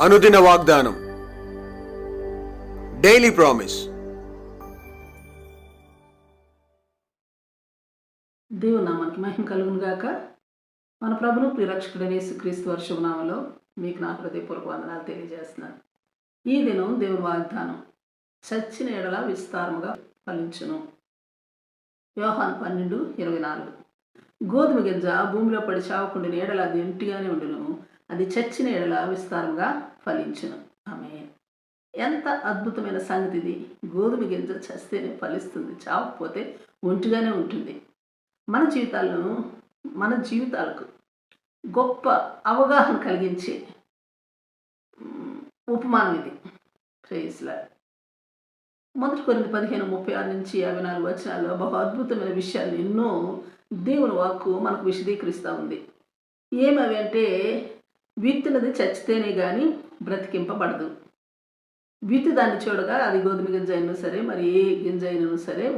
అనుదిన వాగ్దానం. Daily promise దేవునామానికి మహిమ కలుగును గాక. మన ప్రభును ప్రిరక్షకుడైన క్రీస్తు వర్షభనామలో మీకు నా హృదయపూర్వక వందనాలు తెలియజేస్తున్నాను. ఈ దినం దేవుని వాగ్దానం చచ్చిన ఎడల విస్తారముగా ఫలించును. వ్యూహాన్ పన్నెండు ఇరవై నాలుగు. గోధుమ గింజ భూమిలో పడి చావకుండా ఎడల అది ఎంటిగానే ఉండును. అది చచ్చిన ఎడల విస్తారంగా ఫలించును. ఆమె ఎంత అద్భుతమైన సంగతి ఇది గోధుమ గింజ చస్తేనే ఫలిస్తుంది. చావకపోతే ఒంటిగానే ఉంటుంది. మన జీవితాలను మన జీవితాలకు గొప్ప అవగాహన కలిగించే ఉపమానం ఇది ప్రేయస్లా మొదటి కొన్ని పదిహేను ముప్పై ఆరు నుంచి యాభై నాలుగు వచనాల్లో బహు అద్భుతమైన విషయాలు ఎన్నో దేవుని వాక్కు మనకు విశదీకరిస్తూ ఉంది. ఏమవి అంటే విత్తినది చచ్చితేనే కానీ బ్రతికింపబడదు. విత్తి దాన్ని చూడగా అది గోధుమ గింజ అయినా సరే మరి ఏ గింజ అయినా సరే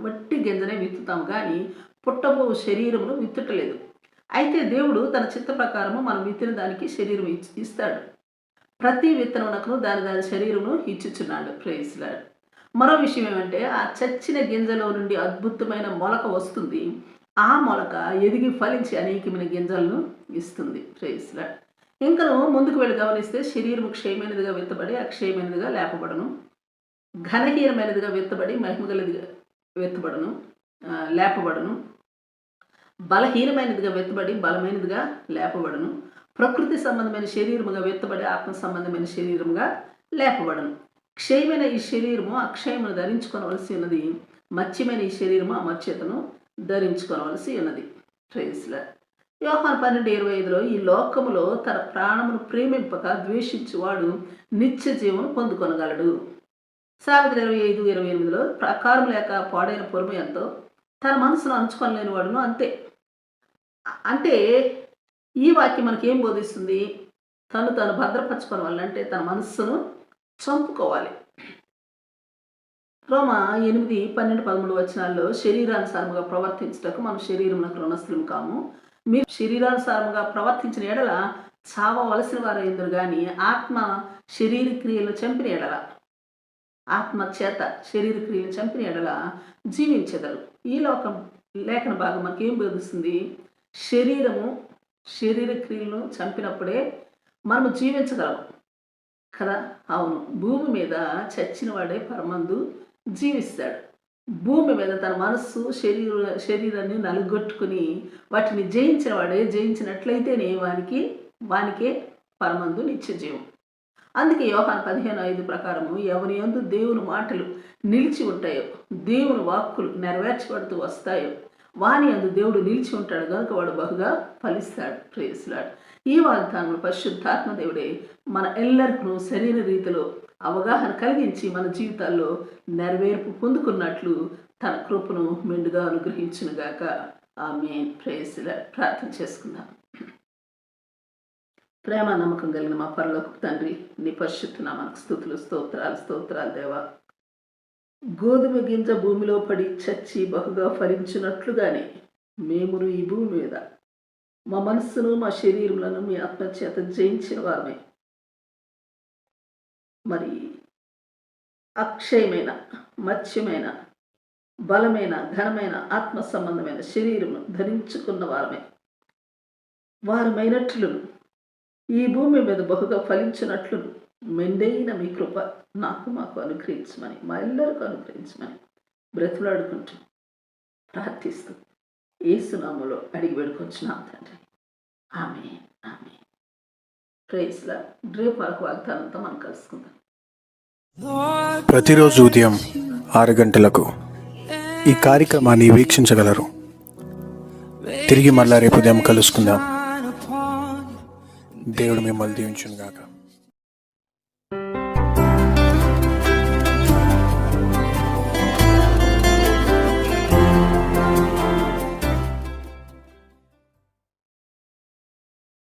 వట్టి గింజనే విత్తుతాం కానీ పుట్టబో శరీరమును విత్తుటలేదు. అయితే దేవుడు తన చిత్త ప్రకారము మనం విత్తిన దానికి శరీరం ఇచ్చి- ఇస్తాడు. ప్రతి విత్తనమునకును దాని దాని శరీరమును ఇచ్చుచున్నాడు. ప్రేయిస్తున్నాడు మరో విషయం ఏమంటే ఆ చచ్చిన గింజలో నుండి అద్భుతమైన మొలక వస్తుంది. ఆ మొలక ఎదిగి ఫలించి అనేకమైన గింజలను ఇస్తుంది. ప్రేయస్లా ఇంకను ముందుకు వెళ్ళి గమనిస్తే శరీరము క్షయమైనదిగా విత్తబడి అక్షయమైనదిగా లేపబడను. ఘనహీనమైనదిగా విత్తబడి మహిమగలదిగా విత్తబడను. లేపబడను. బలహీనమైనదిగా వెత్తబడి బలమైనదిగా లేపబడను. ప్రకృతి సంబంధమైన శరీరముగా వెత్తబడి ఆత్మ సంబంధమైన శరీరముగా లేపబడను. క్షయమైన ఈ శరీరము అక్షయమును ధరించుకోవలసి ఉన్నది. మత్స్యమైన ఈ శరీరము అమర్చ్యతను ధరించుకోవలసి ఉన్నది. ట్రేస్లర్ యోహాన్ పన్నెండు ఇరవై ఐదులో ఈ లోకములో తన ప్రాణమును ప్రేమింపక ద్వేషించువాడు నిత్య జీవను పొందుకొనగలడు. సావిత్రి ఇరవై ఐదు ఇరవై ఎనిమిదిలో ప్రకారం లేక పాడైన పొరుగు ఎంతో తన మనసును అంచుకోలేని వాడును అంతే. అంటే ఈ వాక్యం మనకి ఏం బోధిస్తుంది? తను తను భద్రపరచుకోవడం వల్ల అంటే తన మనస్సును చంపుకోవాలి. రోమ ఎనిమిది పన్నెండు పదమూడు వచనాల్లో శరీరానుసారముగా ప్రవర్తించటకు మనం శరీరమునకు రుణస్థులం కాము. మీరు శరీరానుసారముగా ప్రవర్తించిన ఎడల చావవలసిన వారు ఎందురు కానీ ఆత్మ శరీర క్రియలు చంపిన ఎడల ఆత్మ చేత శరీర క్రియలు చంపిన ఎడల జీవించదరు. ఈ లోకం లేఖన భాగం మనకి ఏం బోధిస్తుంది? శరీరము శరీర క్రియలను చంపినప్పుడే మనము జీవించగలం కదా? అవును. భూమి మీద చచ్చిన వాడే పరమందు జీవిస్తాడు. భూమి మీద తన మనస్సు శరీర శరీరాన్ని నలుగొట్టుకుని వాటిని జయించిన వాడే జయించినట్లయితేనే వానికి వానికే పరమందు నిత్య జీవం. అందుకే యోహాన్ పదిహేను ఐదు ప్రకారము ఎవరి యందు దేవుని మాటలు నిలిచి ఉంటాయో దేవుని వాక్కులు నెరవేర్చబడుతూ వస్తాయో వాని అందు దేవుడు నిలిచి ఉంటాడు. కనుక వాడు బహుగా ఫలిస్తాడు. ప్రేయస్లాడు ఈ వాగ్దానంలో పరిశుద్ధాత్మ దేవుడే మన ఎల్లరికూ శరీర రీతిలో అవగాహన కలిగించి మన జీవితాల్లో నెరవేర్పు పొందుకున్నట్లు తన కృపను మెండుగా అనుగ్రహించునుగాక ఆమె ప్రేయసులా ప్రార్థన చేసుకుందాం. ప్రేమ నమ్మకం కలిగిన మా పరలోకి తండ్రి నీ పరిశుద్ధ నామానికి స్థుతులు స్తోత్రాలు స్తోత్రాలు దేవా. గోధుమ గింజ భూమిలో పడి చచ్చి బహుగా ఫలించినట్లుగానే మేము ఈ భూమి మీద. మా మనస్సును మా శరీరములను మీ ఆత్మచేత జయించిన వారమే మరి అక్షయమైన మత్స్యమైన బలమైన ఘనమైన ఆత్మ సంబంధమైన శరీరమును ధరించుకున్న వారమే. వారమైనట్లును. ఈ భూమి మీద బహుగా ఫలించినట్లు మెండైన మీ కృప నాకు మాకు అనుగ్రహించమని మా ఎల్లరికూ అనుగ్రహించమని బ్రతులాడుకుంటూ ప్రార్థిస్తూ ఏసునామలో అడిగి పెడుకొచ్చిన తండ్రి. ఆమె ఆమె ప్రేస్లా రేపు వరకు వాగ్దానంతో మనం కలుసుకుందాం. ప్రతిరోజు ఉదయం ఆరు గంటలకు ఈ కార్యక్రమాన్ని వీక్షించగలరు. తిరిగి మళ్ళా రేపు ఉదయం కలుసుకుందాం. దేవుడు మిమ్మల్ని దీవించును గాక